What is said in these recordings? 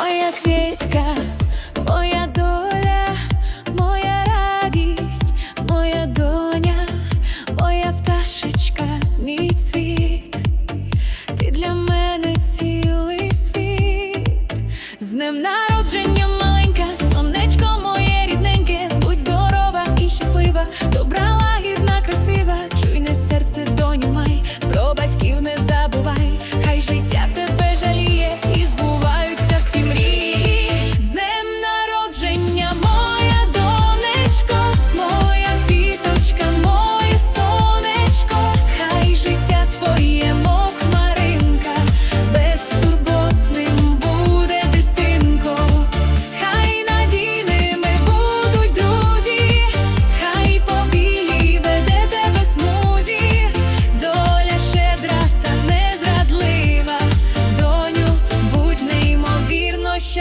моя квітка, моя доля, моя радість, моя доня, моя пташечка, мій цвіт, ти для мене цілий світ. З днем народження, маленька, сонечко моє рідненьке, будь здорова і щаслива, добра,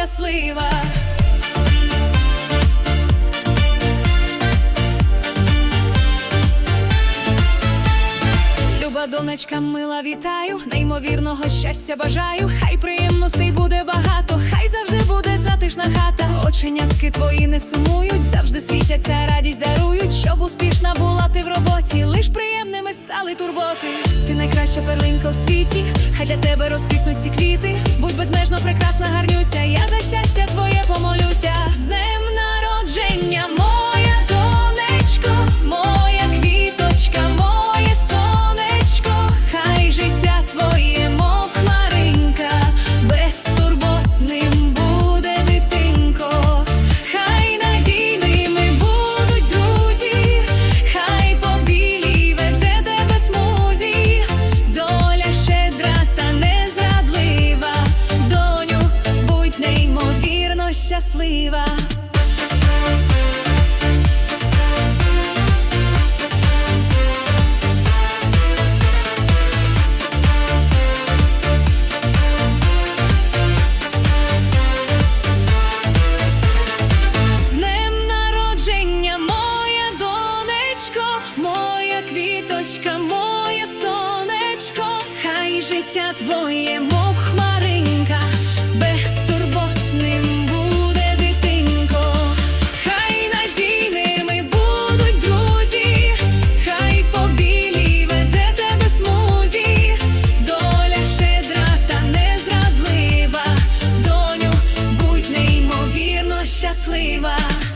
щаслива. Люба донечка, мила, вітаю, неймовірного щастя бажаю, хай приємностей буде багато, хай завжди буде затишна хата. Оченятки твої не сумують, завжди світяться, радість дарують, щоб успішна була роботі, лиш приємними стали турботи. Ти найкраща перлинка у світі, хай для тебе розквітнуть ці квіти. Будь безмежно прекрасна, гарнюся. Я за щастя твоє помолюся. Щаслива. Моя квіточка, моє сонечко, хай життя твоє. красива.